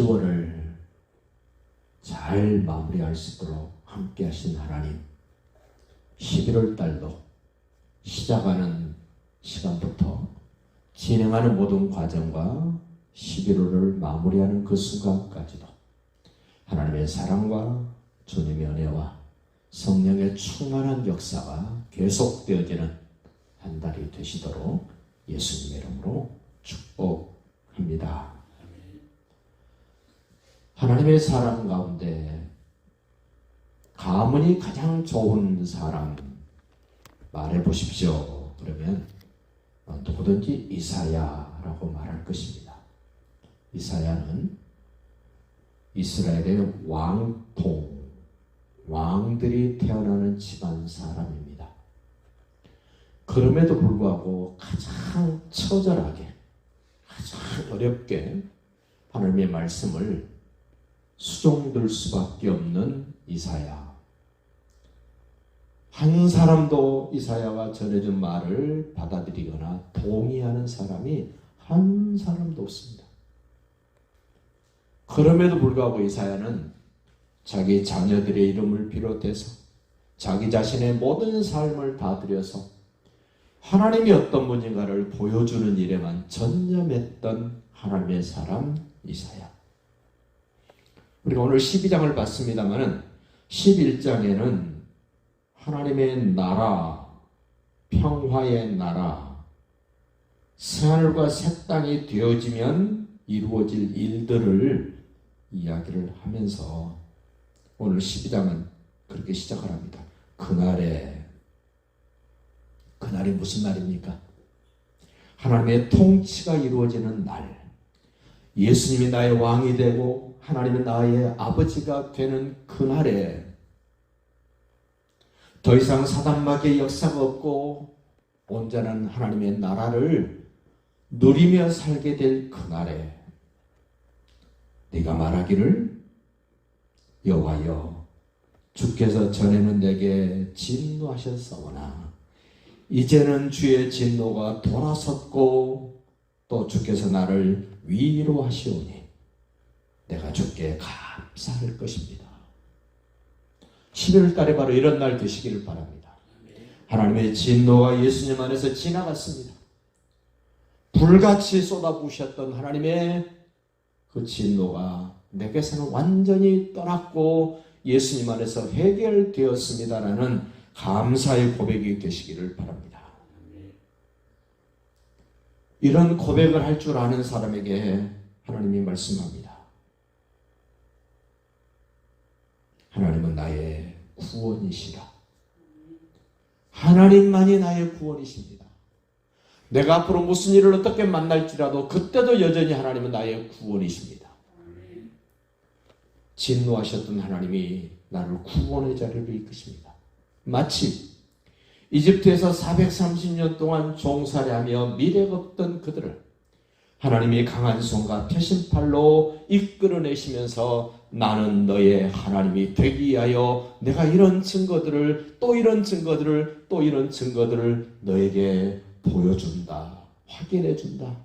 10월을 잘 마무리할 수 있도록 함께 하신 하나님 11월 달도 시작하는 시간부터 진행하는 모든 과정과 11월을 마무리하는 그 순간까지도 하나님의 사랑과 주님의 은혜와 성령의 충만한 역사가 계속되어지는 한 달이 되시도록 예수님의 이름으로 축복합니다. 하나님의 사람 가운데 가문이 가장 좋은 사람 말해 보십시오. 그러면 어, 누구든지 이사야라고 말할 것입니다. 이사야는 이스라엘의 왕통, 왕들이 태어나는 집안 사람입니다. 그럼에도 불구하고 가장 처절하게, 가장 어렵게 하나님의 말씀을 수종들 수밖에 없는 이사야. 한 사람도 이사야가 전해준 말을 받아들이거나 동의하는 사람이 한 사람도 없습니다. 그럼에도 불구하고 이사야는 자기 자녀들의 이름을 비롯해서 자기 자신의 모든 삶을 다 들여서 하나님이 어떤 분인가를 보여주는 일에만 전념했던 하나님의 사람 이사야. 우리가 오늘 12장을 봤습니다만은 11장에는 하나님의 나라, 평화의 나라, 새하늘과 새 땅이 되어지면 이루어질 일들을 이야기를 하면서 오늘 12장은 그렇게 시작을 합니다. 그날에 그날이 무슨 날입니까? 하나님의 통치가 이루어지는 날. 예수님이 나의 왕이 되고 하나님이 나의 아버지가 되는 그날에 더 이상 사단마귀의 역사가 없고 온전한 하나님의 나라를 누리며 살게 될 그날에 네가 말하기를 여호와여 주께서 전에는 내게 진노하셨사오나 이제는 주의 진노가 돌아섰고 또 주께서 나를 위로하시오니 내가 주께 감사할 것입니다. 11월 달에 바로 이런 날 되시기를 바랍니다. 하나님의 진노가 예수님 안에서 지나갔습니다. 불같이 쏟아부으셨던 하나님의 그 진노가 내게서는 완전히 떠났고 예수님 안에서 해결되었습니다라는 감사의 고백이 되시기를 바랍니다. 이런 고백을 할 줄 아는 사람에게 하나님이 말씀합니다. 하나님은 나의 구원이시라. 하나님만이 나의 구원이십니다. 내가 앞으로 무슨 일을 어떻게 만날지라도 그때도 여전히 하나님은 나의 구원이십니다. 진노하셨던 하나님이 나를 구원의 자리로 이끄십니다. 마치 이집트에서 430년 동안 종살이하며 미래가 없던 그들을 하나님이 강한 손과 표심팔로 이끌어내시면서 나는 너의 하나님이 되기 위하여 내가 이런 증거들을 또 이런 증거들을 또 이런 증거들을 너에게 보여준다. 확인해준다.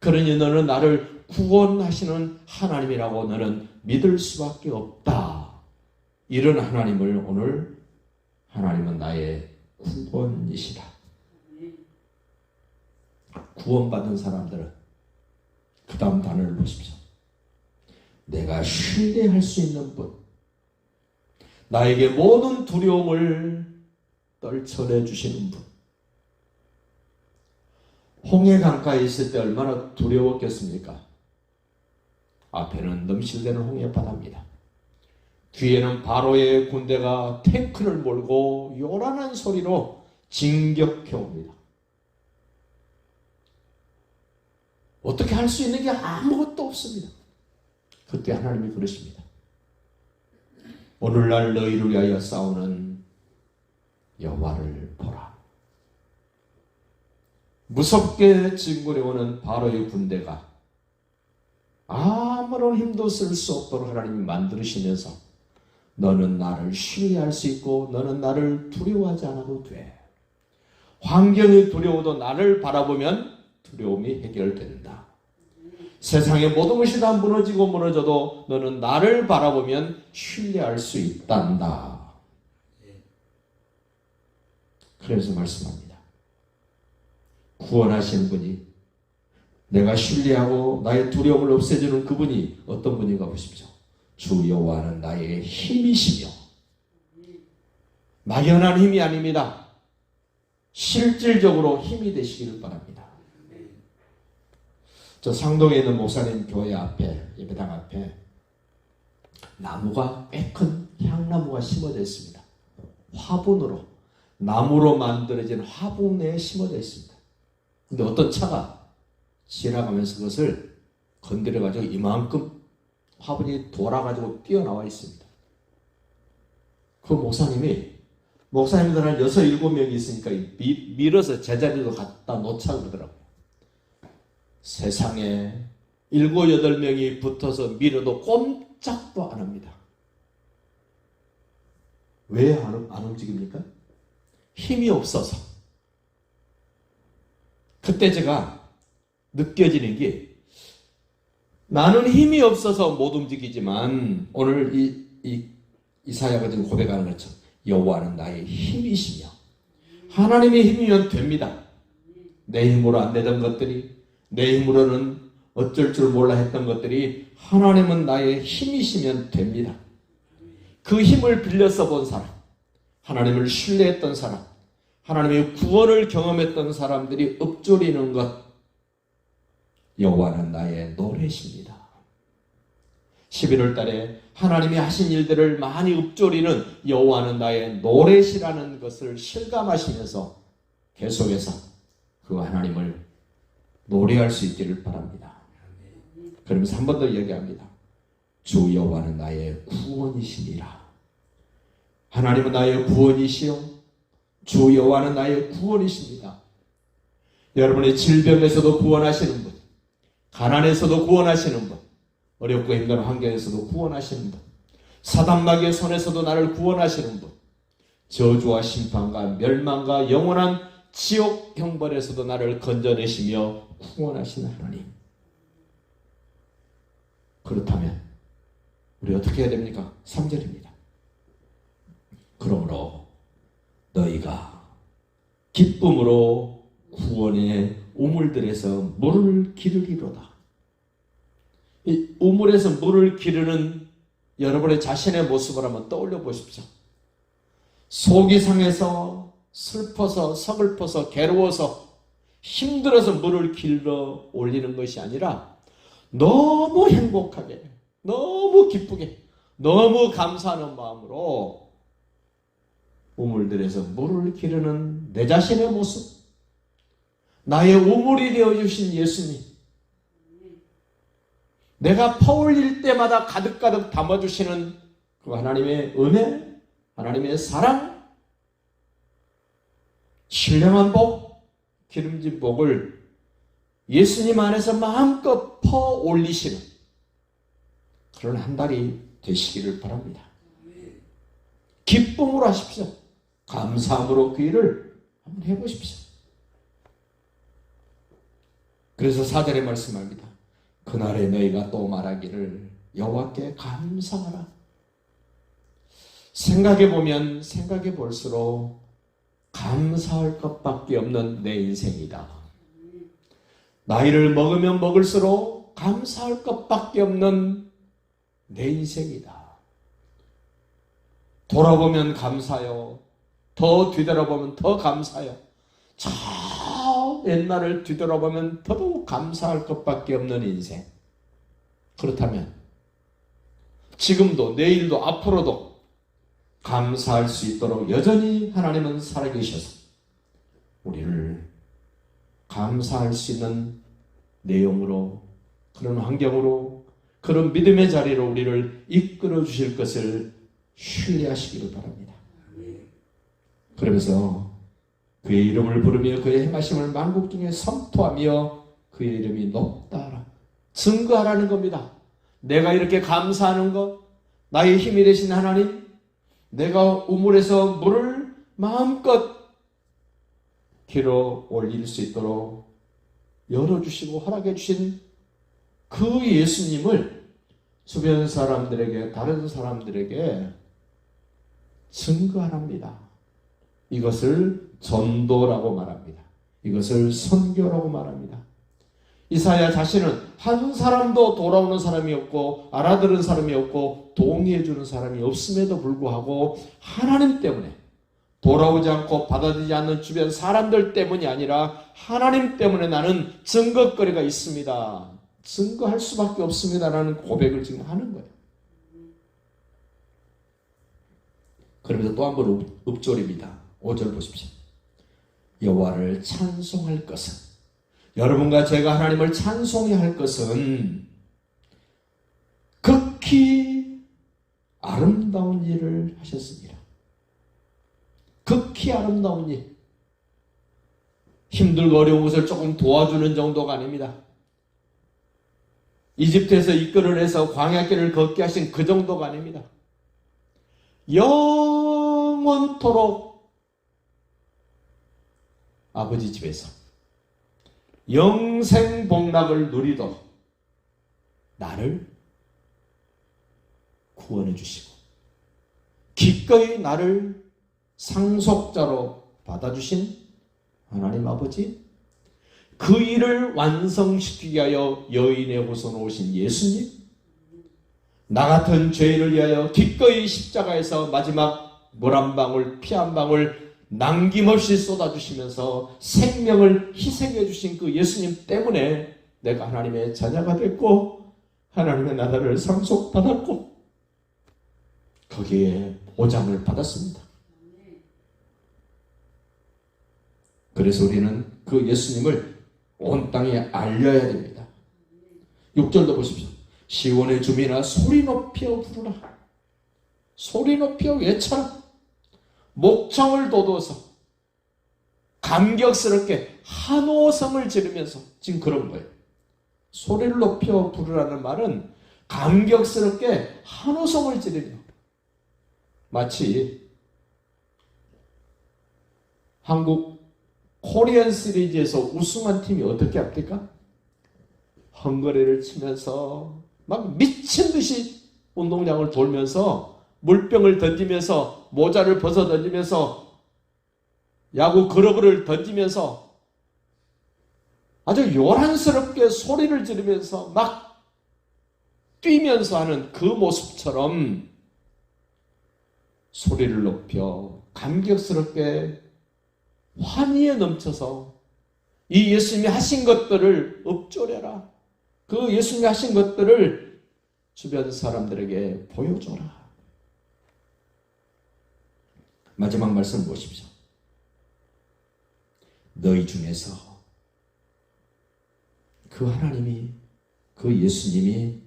그러니 너는 나를 구원하시는 하나님이라고 너는 믿을 수밖에 없다. 이런 하나님을 오늘 하나님은 나의 구원이시다. 구원받은 사람들은 그 다음 단어를 보십시오. 내가 신뢰할 수 있는 분. 나에게 모든 두려움을 떨쳐내 주시는 분. 홍해 강가에 있을 때 얼마나 두려웠겠습니까? 앞에는 넘실대는 홍해 바다입니다. 뒤에는 바로의 군대가 탱크를 몰고 요란한 소리로 진격해 옵니다. 어떻게 할 수 있는 게 아무것도 없습니다. 그때 하나님이 그러십니다. 오늘날 너희를 위하여 싸우는 여호와를 보라. 무섭게 진군해오는 바로의 군대가 아무런 힘도 쓸 수 없도록 하나님이 만들으시면서 너는 나를 신뢰할 수 있고 너는 나를 두려워하지 않아도 돼. 환경이 두려워도 나를 바라보면 두려움이 해결된다. 세상의 모든 것이 다 무너지고 무너져도 너는 나를 바라보면 신뢰할 수 있단다. 그래서 말씀합니다. 구원하시는 분이 내가 신뢰하고 나의 두려움을 없애주는 그분이 어떤 분인가 보십시오. 주 여호와는 나의 힘이시며 막연한 힘이 아닙니다. 실질적으로 힘이 되시기를 바랍니다. 저 상동에 있는 목사님 교회 앞에 예배당 앞에 나무가 꽤 큰 향나무가 심어져 있습니다. 화분으로 나무로 만들어진 화분에 심어져 있습니다. 근데 어떤 차가 지나가면서 그것을 건드려 가지고 이만큼 화분이 돌아가지고 뛰어나와 있습니다. 그 목사님이 목사님들 한 여섯 일곱 명이 있으니까 미, 밀어서 제자리로 갖다 놓자 그러더라고요. 세상에 일곱 여덟 명이 붙어서 밀어도 꼼짝도 안 합니다. 왜안안 움직입니까? 힘이 없어서. 그때 제가 느껴지는 게 나는 힘이 없어서 못 움직이지만 오늘 이, 이 이사야가 지금 고백하는 것처럼 여호와는 나의 힘이시며 하나님의 힘이면 됩니다. 내 힘으로 안 되던 것들이 내 힘으로는 어쩔 줄 몰라 했던 것들이 하나님은 나의 힘이시면 됩니다. 그 힘을 빌려서 본 사람, 하나님을 신뢰했던 사람, 하나님의 구원을 경험했던 사람들이 읊조리는 것, 여호와는 나의 노래십니다. 11월 달에 하나님이 하신 일들을 많이 읊조리는 여호와는 나의 노래시라는 것을 실감하시면서 계속해서 그 하나님을 노래할 수 있기를 바랍니다. 그러면서 한 번더 이야기합니다. 주 여호와는 나의 구원이시니라. 하나님은 나의 구원이시요. 주 여호와는 나의 구원이십니다. 여러분의 질병에서도 구원하시는 분, 가난에서도 구원하시는 분, 어렵고 힘든 환경에서도 구원하시는 분, 사단마귀의 손에서도 나를 구원하시는 분, 저주와 심판과 멸망과 영원한 지옥 형벌에서도 나를 건져내시며 구원하시는 하나님. 그렇다면 우리 어떻게 해야 됩니까? 3절입니다. 그러므로 너희가 기쁨으로 구원의 우물들에서 물을 기르리로다. 이 우물에서 물을 기르는 여러분의 자신의 모습을 한번 떠올려 보십시오. 속이 상해서 슬퍼서 서글퍼서 괴로워서 힘들어서 물을 길러 올리는 것이 아니라 너무 행복하게 너무 기쁘게 너무 감사하는 마음으로 우물들에서 물을 기르는 내 자신의 모습 나의 우물이 되어주신 예수님 내가 퍼올릴 때마다 가득가득 담아주시는 그 하나님의 은혜 하나님의 사랑 신령한 복 기름진 복을 예수님 안에서 마음껏 퍼 올리시는 그런 한 달이 되시기를 바랍니다. 기쁨으로 하십시오. 감사함으로 그 일을 한번 해보십시오. 그래서 사절에 말씀합니다. 그날에 너희가 또 말하기를 여호와께 감사하라. 생각해 보면 생각해 볼수록 감사할 것밖에 없는 내 인생이다. 나이를 먹으면 먹을수록 감사할 것밖에 없는 내 인생이다. 돌아보면 감사요. 더 뒤돌아보면 더 감사요. 저 옛날을 뒤돌아보면 더더욱 감사할 것밖에 없는 인생. 그렇다면 지금도 내일도 앞으로도 감사할 수 있도록 여전히 하나님은 살아계셔서 우리를 감사할 수 있는 내용으로 그런 환경으로 그런 믿음의 자리로 우리를 이끌어 주실 것을 신뢰하시기를 바랍니다. 그러면서 그의 이름을 부르며 그의 행하심을 만국 중에 선포하며 그의 이름이 높다라 증거하라는 겁니다. 내가 이렇게 감사하는 것, 나의 힘이 되신 하나님, 내가 우물에서 물을 마음껏 길어 올릴 수 있도록 열어주시고 허락해 주신 그 예수님을 주변 사람들에게 다른 사람들에게 증거하랍니다. 이것을 전도라고 말합니다. 이것을 선교라고 말합니다. 이사야 자신은 한 사람도 돌아오는 사람이 없고 알아들은 사람이 없고 동의해 주는 사람이 없음에도 불구하고 하나님 때문에 돌아오지 않고 받아들이지 않는 주변 사람들 때문이 아니라 하나님 때문에 나는 증거거리가 있습니다. 증거할 수밖에 없습니다라는 고백을 지금 하는 거예요. 그러면서 또 한 번 읍조립니다. 5절 보십시오. 여호와를 찬송할 것은 여러분과 제가 하나님을 찬송해야 할 것은 극히 아름다운 일을 하셨습니다. 극히 아름다운 일. 힘들고 어려운 것을 조금 도와주는 정도가 아닙니다. 이집트에서 이끌어내서 광야길을 걷게 하신 그 정도가 아닙니다. 영원토록 아버지 집에서. 영생 복락을 누리도록 나를 구원해 주시고 기꺼이 나를 상속자로 받아주신 하나님 아버지 그 일을 완성시키기 위하여 여인의 후손 오신 예수님 나 같은 죄인을 위하여 기꺼이 십자가에서 마지막 물 한 방울 피 한 방울 남김없이 쏟아주시면서 생명을 희생해 주신 그 예수님 때문에 내가 하나님의 자녀가 됐고 하나님의 나라를 상속받았고 거기에 보장을 받았습니다. 그래서 우리는 그 예수님을 온 땅에 알려야 됩니다. 6절도 보십시오. 시온의 주민아 소리 높여 부르라. 소리 높여 외쳐라. 목청을 돋워서 감격스럽게 한호성을 지르면서 지금 그런 거예요. 소리를 높여 부르라는 말은 감격스럽게 한호성을 지르며 마치 한국 코리안 시리즈에서 우승한 팀이 어떻게 합니까? 헝거리를 치면서 막 미친 듯이 운동장을 돌면서 물병을 던지면서 모자를 벗어 던지면서 야구 그러브를 던지면서 아주 요란스럽게 소리를 지르면서 막 뛰면서 하는 그 모습처럼 소리를 높여 감격스럽게 환희에 넘쳐서 이 예수님이 하신 것들을 읊조려라. 그 예수님이 하신 것들을 주변 사람들에게 보여줘라. 마지막 말씀 보십시오. 너희 중에서 그 하나님이 그 예수님이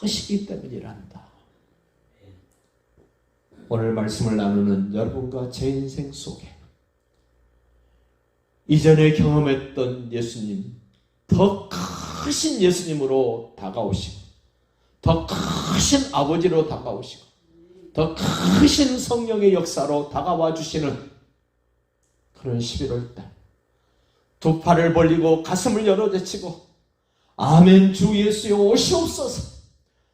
크시기 때문이란다. 오늘 말씀을 나누는 여러분과 제 인생 속에 이전에 경험했던 예수님, 더 크신 예수님으로 다가오시고, 더 크신 아버지로 다가오시고, 더 크신 성령의 역사로 다가와 주시는 그런 11월 달. 두 팔을 벌리고 가슴을 열어 제치고, 아멘 주 예수여 오시옵소서.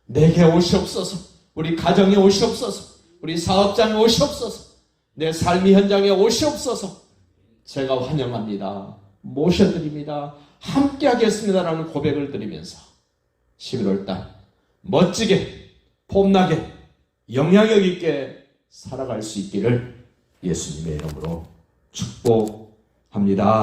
내게 오시옵소서. 우리 가정에 오시옵소서. 우리 사업장에 오시옵소서. 내 삶의 현장에 오시옵소서. 제가 환영합니다. 모셔드립니다. 함께 하겠습니다라는 고백을 드리면서 11월 달 멋지게 폼나게 영향력 있게 살아갈 수 있기를 예수님의 이름으로 축복합니다.